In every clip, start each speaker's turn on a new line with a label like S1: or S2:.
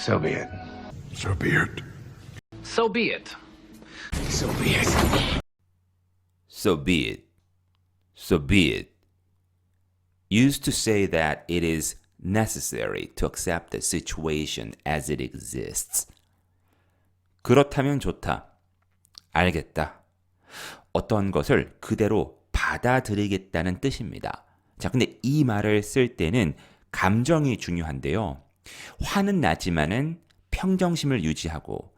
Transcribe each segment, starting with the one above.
S1: So be it.
S2: So be it.
S3: So be it.
S1: So be it.
S4: So be it. So be it. Used to say that it is necessary to accept the situation as it exists. 그렇다면 좋다. 알겠다. 어떤 것을 그대로 받아들이겠다는 뜻입니다. 자, 근데 이 말을 쓸 때는 감정이 중요한데요. 화는 나지만은 평정심을 유지하고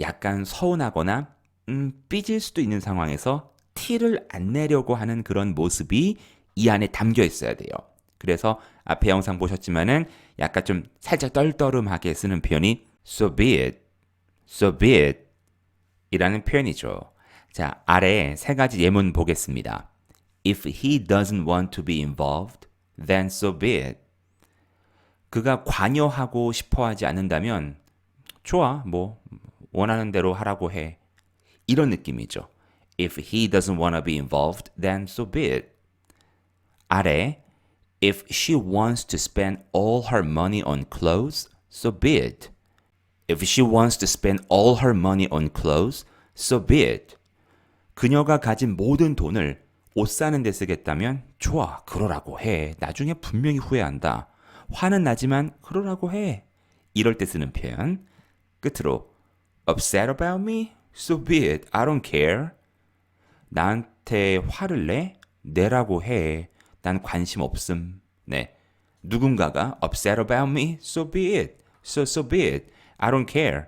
S4: 약간 서운하거나 음, 삐질 수도 있는 상황에서 티를 안 내려고 하는 그런 모습이 이 안에 담겨 있어야 돼요. 그래서 앞에 영상 보셨지만은 약간 좀 살짝 떨떠름하게 쓰는 표현이 so be it, so be it 이라는 표현이죠. 자, 아래 세 가지 예문 보겠습니다. If he doesn't want to be involved, then so be it. 그가 관여하고 싶어 하지 않는다면 좋아, 뭐 원하는 대로 하라고 해. 이런 느낌이죠. If he doesn't want to be involved, then so be it. 아래 If she wants to spend all her money on clothes, so be it. If she wants to spend all her money on clothes, so be it. 그녀가 가진 모든 돈을 옷 사는 데 쓰겠다면 좋아, 그러라고 해. 나중에 분명히 후회한다. 화는 나지만 그러라고 해. 이럴 때 쓰는 표현. 끝으로 upset about me? So be it. I don't care. 나한테 화를 내? 내라고 해. 난 관심 없음. 네. 누군가가 upset about me? So be it. So so be it. I don't care.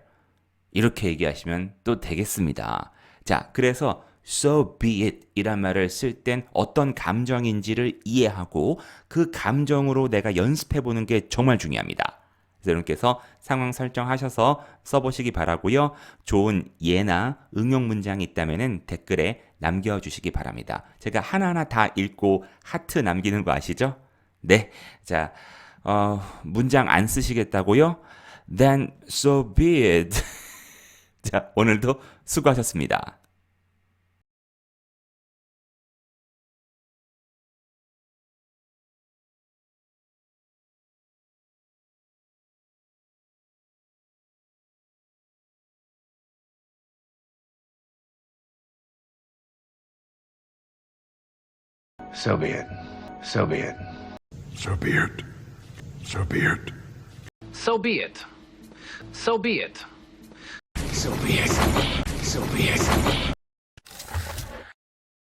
S4: 이렇게 얘기하시면 또 되겠습니다. 자, 그래서 so be it 이란 말을 쓸 땐 어떤 감정인지를 이해하고 그 감정으로 내가 연습해 보는 게 정말 중요합니다. 여러분께서 상황 설정하셔서 써보시기 바라고요. 좋은 예나 응용 문장이 있다면 댓글에 남겨주시기 바랍니다. 제가 하나하나 다 읽고 하트 남기는 거 아시죠? 네. 자, 어, 문장 안 쓰시겠다고요? Then so be it. 자, 오늘도 수고하셨습니다.
S1: So be it. So be it.
S2: So be it. So be it.
S3: So be it. So be it.
S1: So be it. So be it.